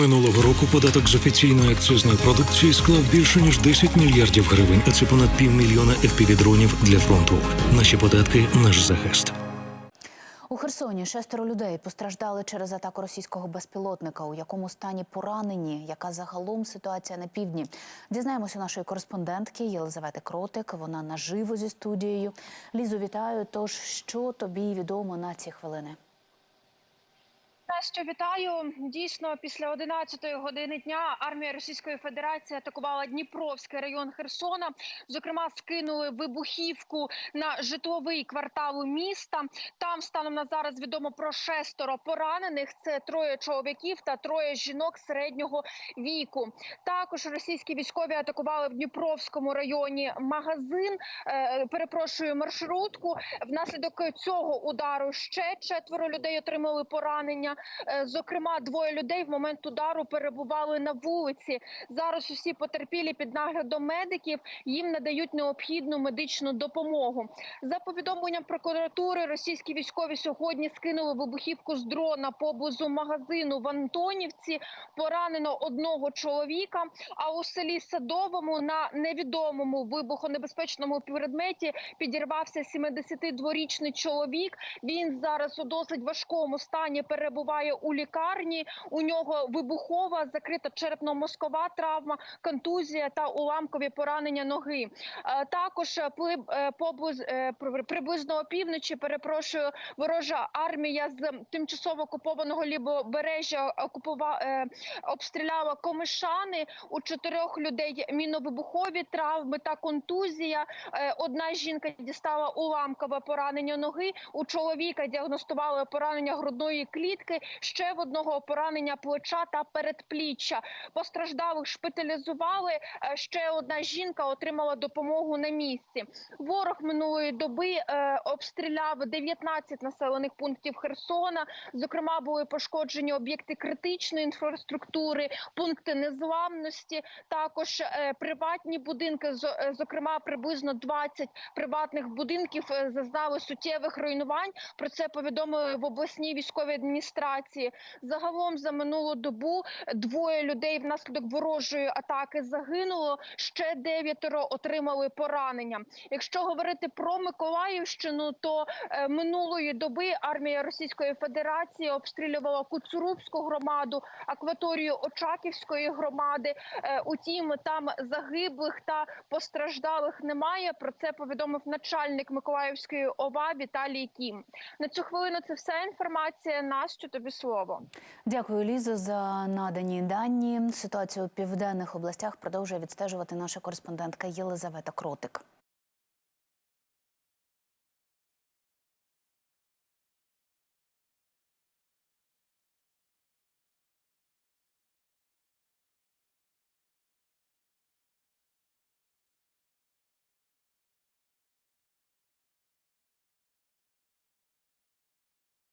Минулого року податок з офіційної акцизної продукції склав більше ніж 10 мільярдів гривень, а це понад півмільйона FPV-дронів для фронту. Наші податки наш захист. У Херсоні шестеро людей постраждали через атаку російського безпілотника. У якому стані поранені? Яка загалом ситуація на півдні? Дізнаємося нашої кореспондентки Єлизавети Кротик. Вона наживо зі студією. Лізу, вітаю. Тож що тобі відомо на ці хвилини? Настю, вітаю. Дійсно, після 11-ї години дня армія Російської Федерації атакувала Дніпровський район Херсона. Зокрема, скинули вибухівку на житловий квартал міста. Там станом на зараз відомо про шестеро поранених. Це троє чоловіків та троє жінок середнього віку. Також російські військові атакували в Дніпровському районі магазин. е, Перепрошую маршрутку. Внаслідок цього удару ще четверо людей отримали поранення. Е, Зокрема, двоє людей в момент удару перебували на вулиці. Зараз усі потерпілі під наглядом медиків їм надають необхідну медичну допомогу. За повідомленням прокуратури, російські військові сьогодні скинули вибухівку з дрона поблизу магазину в Антонівці. Поранено одного чоловіка. А у селі Садовому на невідомому вибухонебезпечному предметі підірвався 72-річний чоловік. Він зараз у досить важкому стані перебуває у лікарні. У нього вибухова, закрита черепно-мозкова травма, контузія та уламкові поранення ноги. Е, Також е, е, приблизно опівночі, перепрошую, ворожа армія з тимчасово окупованого лівобережжя окупува е, обстріляла комишани. У чотирьох людей міновибухові травми та контузія. Одна жінка дістала уламкове поранення ноги. У чоловіка діагностували поранення грудної клітки. Ще в одного поранення плеча та передпліччя. Постраждалих шпиталізували. Е, Ще одна жінка отримала допомогу на місці. Ворог минулої доби е, обстріляв 19 населених пунктів Херсона. Зокрема, були пошкоджені об'єкти критичної інфраструктури, пункти незламності, також е, приватні будинки. Зокрема, приблизно 20 приватних будинків зазнали суттєвих руйнувань. Про це повідомили в обласній військовій адміністрації. Загалом за минулу добу двоє людей внаслідок ворожої атаки загинуло. Ще дев'ятеро отримали поранення. Якщо говорити про Миколаївщину, то е, минулої доби армія Російської Федерації обстрілювала Куцурубську громаду, акваторію Очаківської громади. Е, Утім, там загиблих та постраждалих немає. Про це повідомив начальник Миколаївської ОВА Віталій Кім. На цю хвилину це вся інформація. Настю, тобі слово. Дякую, Лізо, за надані дані. Ситуацію у південних областях продовжує відстежувати наша кореспондентка Єлизавета Кротик.